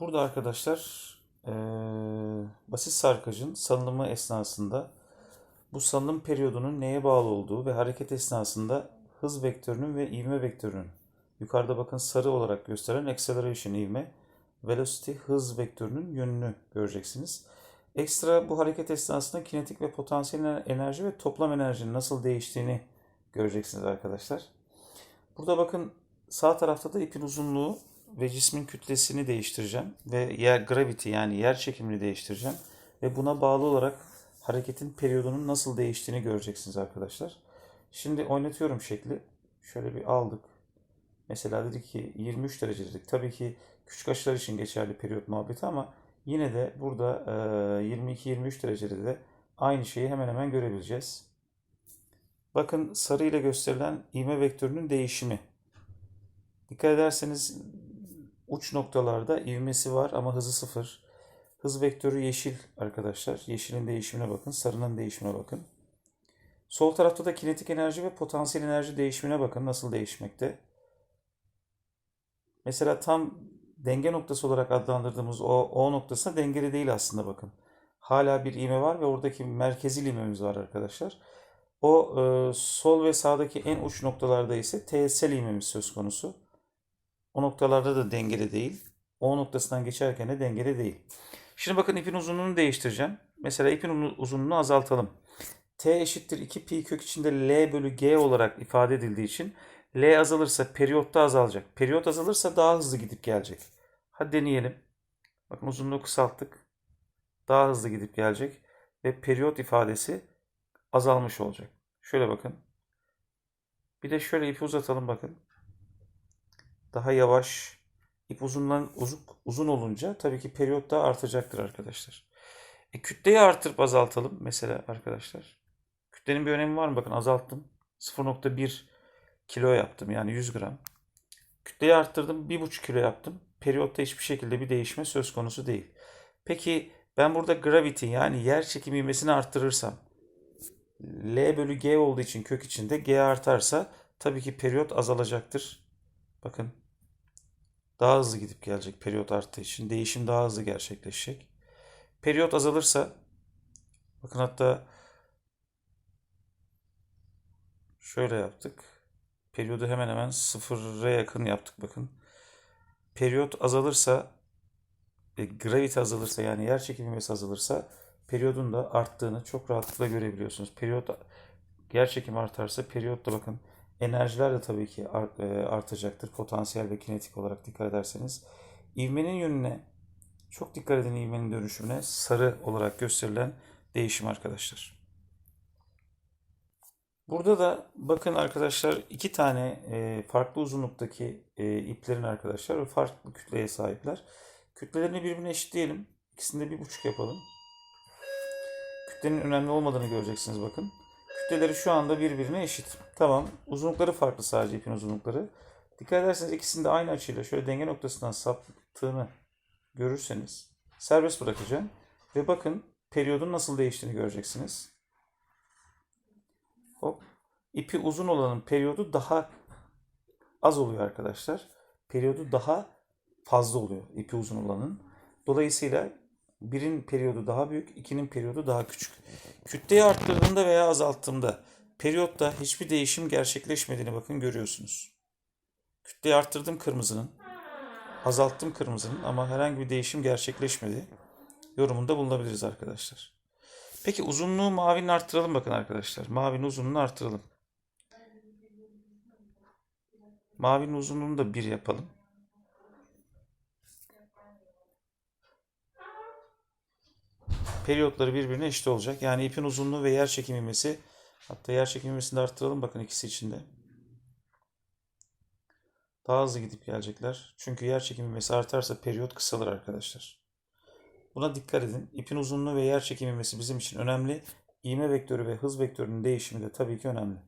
Burada arkadaşlar eee, basit sarkacın salınımı esnasında bu salınım periyodunun neye bağlı olduğu ve hareket esnasında hız vektörünün ve ivme vektörünün yukarıda bakın sarı olarak gösteren acceleration ivme velocity hız vektörünün yönünü göreceksiniz. Ekstra bu hareket esnasında kinetik ve potansiyel enerji ve toplam enerjinin nasıl değiştiğini göreceksiniz arkadaşlar. Burada bakın sağ tarafta da ipin uzunluğu ve cismin kütlesini değiştireceğim ve yer gravity yani yer çekimini değiştireceğim ve buna bağlı olarak hareketin periyodunun nasıl değiştiğini göreceksiniz arkadaşlar. Şimdi oynatıyorum şekli. Şöyle bir aldık. Mesela dedik ki 23 derece dedik. Tabii ki küçük açılar için geçerli periyot muhabbeti ama yine de burada e, 22-23 derecede de aynı şeyi hemen hemen görebileceğiz. Bakın sarı ile gösterilen ivme vektörünün değişimi. Dikkat ederseniz uç noktalarda ivmesi var ama hızı sıfır. Hız vektörü yeşil arkadaşlar. Yeşilin değişimine bakın. Sarının değişimine bakın. Sol tarafta da kinetik enerji ve potansiyel enerji değişimine bakın. Nasıl değişmekte. Mesela tam denge noktası olarak adlandırdığımız o O noktasına dengeli değil aslında bakın. Hala bir ivme var ve oradaki merkezi ivmemiz var arkadaşlar. O e, sol ve sağdaki en uç noktalarda ise teğetsel ivmemiz söz konusu. O noktalarda da dengeli değil. O noktasından geçerken de dengeli değil. Şimdi bakın ipin uzunluğunu değiştireceğim. Mesela ipin uzunluğunu azaltalım. T eşittir 2 pi kök içinde L bölü G olarak ifade edildiği için L azalırsa periyotta azalacak. Periyot azalırsa daha hızlı gidip gelecek. Hadi deneyelim. Bakın uzunluğu kısalttık. Daha hızlı gidip gelecek. Ve periyot ifadesi azalmış olacak. Şöyle bakın. Bir de şöyle ipi uzatalım bakın. Daha yavaş. İp uzunlan, uzun, uzun olunca tabii ki periyot daha artacaktır arkadaşlar. E, kütleyi artırıp azaltalım mesela arkadaşlar. Kütlenin bir önemi var mı? Bakın azalttım. 0.1 kilo yaptım yani 100 gram. Kütleyi arttırdım 1.5 kilo yaptım. Periyotta hiçbir şekilde bir değişme söz konusu değil. Peki ben burada gravity yani yer çekimi ivmesini arttırırsam L bölü G olduğu için kök içinde G artarsa tabii ki periyot azalacaktır. Bakın daha hızlı gidip gelecek periyot arttığı için. Değişim daha hızlı gerçekleşecek. Periyot azalırsa bakın hatta şöyle yaptık. Periyodu hemen hemen sıfıra yakın yaptık bakın. Periyot azalırsa e, gravity azalırsa yani yer çekimi ivmesi azalırsa periyodun da arttığını çok rahatlıkla görebiliyorsunuz. Periyot yer çekimi artarsa periyot da bakın enerjiler de tabii ki e, artacaktır. Potansiyel ve kinetik olarak dikkat ederseniz. İvmenin yönüne çok dikkat edin ivmenin dönüşümüne sarı olarak gösterilen değişim arkadaşlar. Burada da bakın arkadaşlar iki tane e, farklı uzunluktaki e, iplerin arkadaşlar ve farklı kütleye sahipler. Kütlelerini birbirine eşitleyelim. İkisini de bir buçuk yapalım. Kütlenin önemli olmadığını göreceksiniz bakın. Kütleleri şu anda birbirine eşit. Tamam. Uzunlukları farklı sadece ipin uzunlukları. Dikkat ederseniz ikisini de aynı açıyla şöyle denge noktasından saptığını görürseniz serbest bırakacağım. Ve bakın periyodun nasıl değiştiğini göreceksiniz. Hop. İpi uzun olanın periyodu daha az oluyor arkadaşlar. Periyodu daha fazla oluyor ipi uzun olanın. Dolayısıyla birin periyodu daha büyük, ikinin periyodu daha küçük. Kütleyi arttırdığımda veya azalttığımda periyotta hiçbir değişim gerçekleşmediğini bakın görüyorsunuz. Kütleyi arttırdım kırmızının, azalttım kırmızının ama herhangi bir değişim gerçekleşmedi. Yorumunda bulunabiliriz arkadaşlar. Peki uzunluğu mavinin arttıralım bakın arkadaşlar. Mavinin uzunluğunu arttıralım. Mavinin uzunluğunu da 1 yapalım. Periyotları birbirine eşit olacak. Yani ipin uzunluğu ve yer çekim ivmesi hatta yer çekim ivmesini de arttıralım bakın ikisi içinde. Daha hızlı gidip gelecekler. Çünkü yer çekim ivmesi artarsa periyot kısalır arkadaşlar. Buna dikkat edin. İpin uzunluğu ve yer çekim ivmesi bizim için önemli. İğme vektörü ve hız vektörünün değişimi de tabii ki önemli.